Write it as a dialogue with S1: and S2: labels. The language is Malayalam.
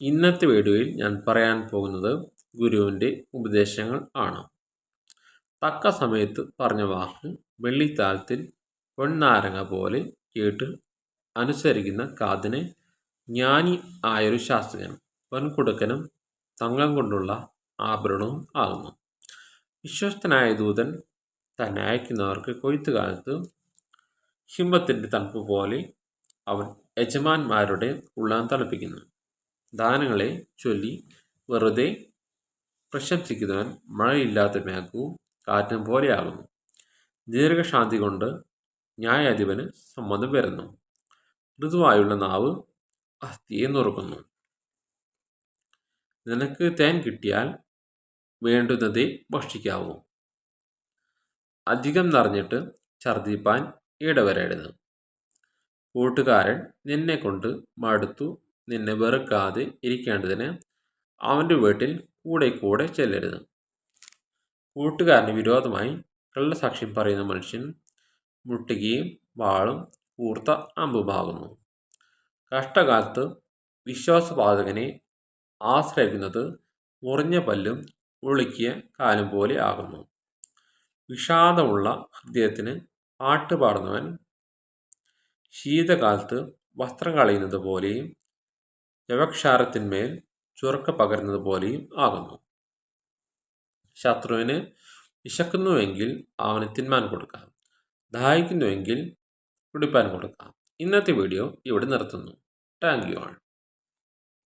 S1: ഇന്നത്തെ വീഡിയോയിൽ ഞാൻ പറയാൻ പോകുന്നത് ഗുരുവിന്റെ ഉപദേശങ്ങൾ ആണ്. തക്ക സമയത്ത് പറഞ്ഞ വാക്ക് വെള്ളിത്താലത്തിൽ പൊന്നാരങ്ങ പോലെ കേട്ട് അനുസരിക്കുന്ന കാതിനെ ജ്ഞാനി ആയൊരു ശാസ്ത്രജ്ഞൻ പൊൻകുടുക്കനും തങ്കം കൊണ്ടുള്ള ആഭരണവും ആകുന്നു. വിശ്വസ്തനായ ദൂതൻ തന്നെ അയക്കുന്നവർക്ക് കൊയ്ത്തുകാലത്ത് ഹിംബത്തിന്റെ തണുപ്പ് പോലെ അവൻ യജമാന്മാരുടെ ഉള്ളം തണുപ്പിക്കുന്നു. ദാനങ്ങളെ ചൊല്ലി വെറുതെ പ്രശംസിക്കുന്നവൻ മഴയില്ലാത്ത മേഘവും കാറ്റും പോലെയാകുന്നു. ദീർഘശാന്തി കൊണ്ട് ന്യായാധിപന് സമ്മതം വരുന്നു. മൃദുവായുള്ള നാവ് അസ്ഥിയെ നുറുക്കുന്നു. നിനക്ക് തേൻ കിട്ടിയാൽ വേണ്ടുന്നതേ ഭക്ഷിക്കാവൂ. അധികം നിറഞ്ഞിട്ട് ഛർദിപ്പാൻ ഇടവരരുത്. കൂട്ടുകാരൻ നിന്നെ കൊണ്ട് മടുത്തു നിന്നെ വെറുക്കാതെ ഇരിക്കേണ്ടതിന് അവന്റെ വീട്ടിൽ കൂടെ കൂടെ ചെല്ലരുത്. കൂട്ടുകാരന് വിരോധമായി കള്ളസാക്ഷ്യം പറയുന്ന മനുഷ്യൻ മുട്ടുകയും വാളും കൂർത്ത അമ്പുമാകുന്നു. കഷ്ടകാലത്ത് വിശ്വാസപാതകനെ ആശ്രയിക്കുന്നത് മുറിഞ്ഞ പല്ലും ഒളുക്കിയ കാലം പോലെ ആകുന്നു. വിഷാദമുള്ള ഹൃദയത്തിന് പാട്ടുപാടുന്നവൻ ശീതകാലത്ത് വസ്ത്രം കളയുന്നത് പോലെയും വ്യവക്ഷാരത്തിന്മേൽ ചുരക്ക പകരുന്നത് പോലെയും ആകുന്നു. ശത്രുവിന് വിശക്കുന്നുവെങ്കിൽ അവന് തിന്മാൻ കൊടുക്കാം. ദാഹിക്കുന്നുവെങ്കിൽ കുടിപ്പാൻ കൊടുക്കാം. ഇന്നത്തെ വീഡിയോ ഇവിടെ നിർത്തുന്നു. Thank you all.